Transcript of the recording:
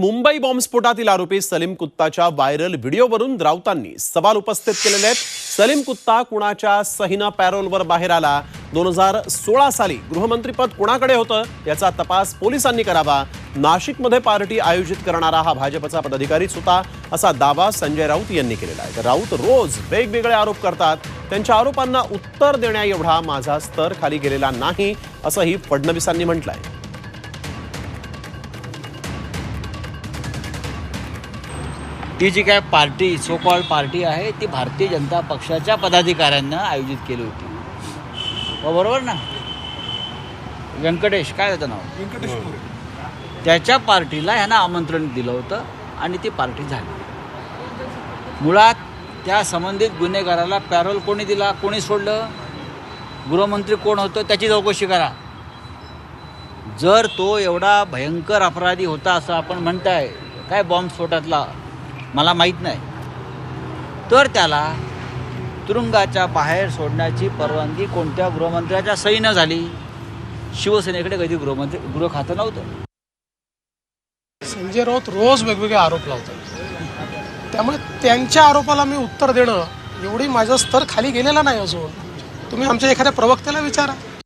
मुंबई बॉम्बस्फोटातील आरोपी सलीम कुत्ताच्या व्हायरल व्हिडिओवरून राऊतांनी सवाल उपस्थित केलेले आहेत. सलीम कुत्ता कुणाच्या सहीनं पॅरोलवर बाहेर आला? दोन हजार सोळा साली गृहमंत्रीपद कुणाकडे होतं? याचा तपास पोलिसांनी करावा. नाशिकमध्ये पार्टी आयोजित करणारा हा भाजपचा पदाधिकारीच होता असा दावा संजय राऊत यांनी केलेला आहे. राऊत रोज वेगवेगळे आरोप करतात. त्यांच्या आरोपांना उत्तर देण्या एवढा माझा स्तर खाली गेलेला नाही असंही फडणवीसांनी म्हटलंय. ती जी काय पार्टी सो कॉल पार्टी आहे ती भारतीय जनता पक्षाच्या पदाधिकाऱ्यांना आयोजित केली होती. हो, बरोबर ना? व्यंकटेश काय त्याचं नाव? त्याच्या पार्टीला ह्यांना आमंत्रण दिलं होतं आणि ती पार्टी झाली. मुळात त्या संबंधित गुन्हेगाराला पॅरोल कोणी दिला? कोणी सोडलं? गृहमंत्री कोण होतं? त्याची चौकशी करा. जर तो एवढा भयंकर अपराधी होता असं आपण म्हणताय काय बॉम्बस्फोटातला मला माहीत नाही. तर त्याला तुरुंगाच्या बाहेर सोडण्याची परवानगी कोणत्या गृहमंत्र्याच्या सहीनं झाली? शिवसेनेकडे कधी गृहमंत्री गृह खातं नव्हतं. संजय राऊत रोज वेगवेगळे आरोप लावतात. त्यामुळे त्यांच्या आरोपाला मी उत्तर देणं एवढी माझा स्तर खाली गेलेला नाही अजून. तुम्ही आमच्या एखाद्या प्रवक्त्याला विचारा.